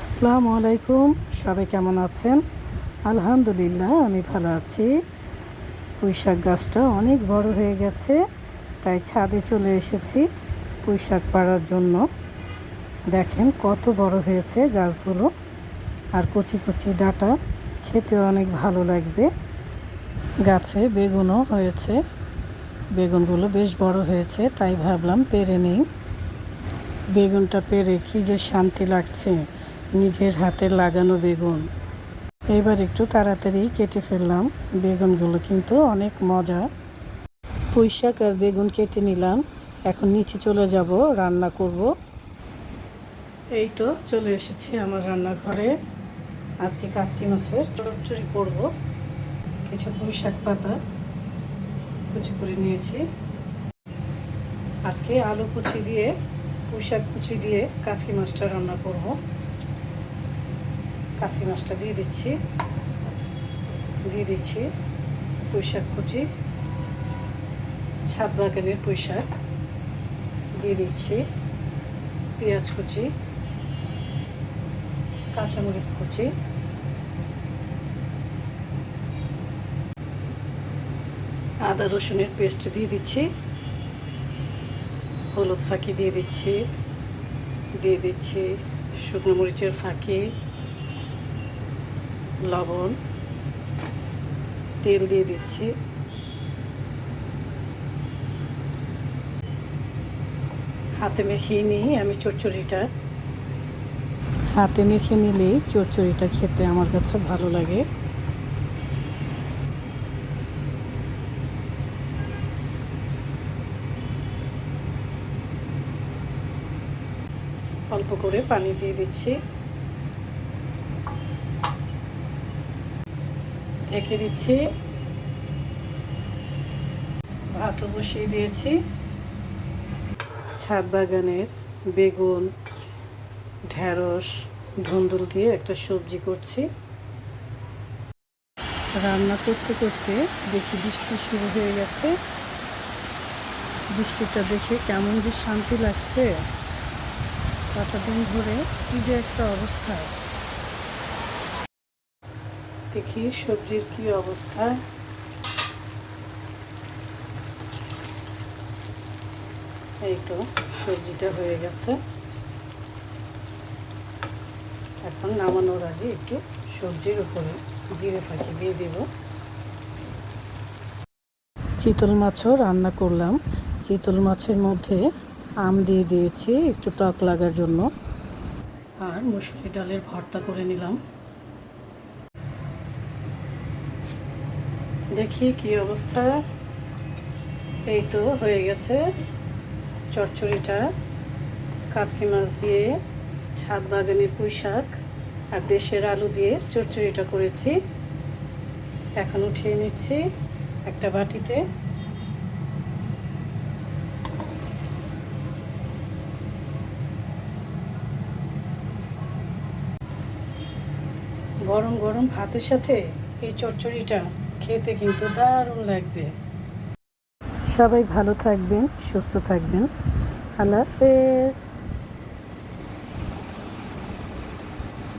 আসসালামু আলাইকুম। সবাই কেমন আছেন? আলহামদুলিল্লাহ, আমি ভালো আছি। পুঁইশাক গাছটা অনেক বড় হয়ে গেছে, তাই ছাদে চলে এসেছি পুঁইশাক পাড়ার জন্য। দেখেন কত বড় হয়েছে গাছগুলো, আর কচি কচি ডাটা খেতে অনেক ভালো লাগবে। গাছে বেগুনও হয়েছে, বেগুনগুলো বেশ বড় হয়েছে, তাই ভাবলাম পেরে নিই। বেগুনটা পেরে কি যে শান্তি লাগছে। নিজের হাতে লাগানো বেগুন। এবার একটু তাড়াতাড়ি কেটে ফেললাম। বেগুনগুলো কিন্তু অনেক মজা। পুঁই শাক আর বেগুন কেটে নিলাম। এখন নিচে চলে যাব, রান্না করব। এই তো চলে এসেছি আমার রান্নাঘরে। আজকে কাচকি মাছের চড়চড়ি করব। কিছু পুঁই শাক পাতা কুচি করে নিয়েছি। আজকে আলু কুচি দিয়ে পুঁই শাক কুচি দিয়ে কাচকি মাছটা রান্না করব। কাচকি মাছটা দিয়ে দিচ্ছি। দিয়ে দিচ্ছি পুঁই শাক কুচি, ছাদ বাগানের পুঁই শাক দিয়ে দিচ্ছি পেঁয়াজ কুচি, কাঁচামরিচ কুচি। আদা রসুনের পেস্ট দিয়ে দিচ্ছি। হলুদ ফাঁকি দিয়ে দিচ্ছি। দিয়ে দিচ্ছি শুকনো মরিচের ফাঁকি। লবণ তেল দিয়ে দিচ্ছি। হাতে মেখে নিই আমি চচ্চড়িটা। হাতে মেখে নিলেই চচ্চড়িটা খেতে আমার কাছে ভালো লাগে। অল্প করে পানি দিয়ে দিচ্ছি। ঢেকে দিচ্ছি। ভাতও বসিয়ে দিয়েছি। ছাদ বাগানের বেগুন ঢ্যাঁড়স ধুন্দুল দিয়ে একটা সবজি করছি। রান্না করতে করতে দেখি বৃষ্টি শুরু হয়ে গেছে। বৃষ্টিটা দেখে কেমন যে শান্তি লাগছে। কটা দিন ধরে কি যে একটা অবস্থা। দেখি সবজির কি অবস্থা। এই তো সবজিটা হয়ে গেছে। এখন নামানোর আগে একটু সবজির উপরে জিরে ফাঁকি দিয়ে দেব। চিতল মাছও রান্না করলাম। চিতল মাছের মধ্যে আম দিয়ে দিয়েছি, একটু টক লাগার জন্য। আর মুসুরি ডালের ভর্তা করে নিলাম। দেখি কি অবস্থা। এই তো হয়ে গেছে চচ্চড়িটা কাচকি মাছ দিয়ে ছাদ বাগানের পুঁই শাক আর দেশের আলু দিয়ে চচ্চড়িটা করেছি। এখন উঠিয়ে নিচ্ছি একটা বাটিতে। গরম গরম ভাতের সাথে এই চচ্চড়িটা খেতে কিন্তু দারুণ লাগবে। সবাই ভালো থাকবেন সুস্থ থাকবেন। আল্লাহ হাফেজ।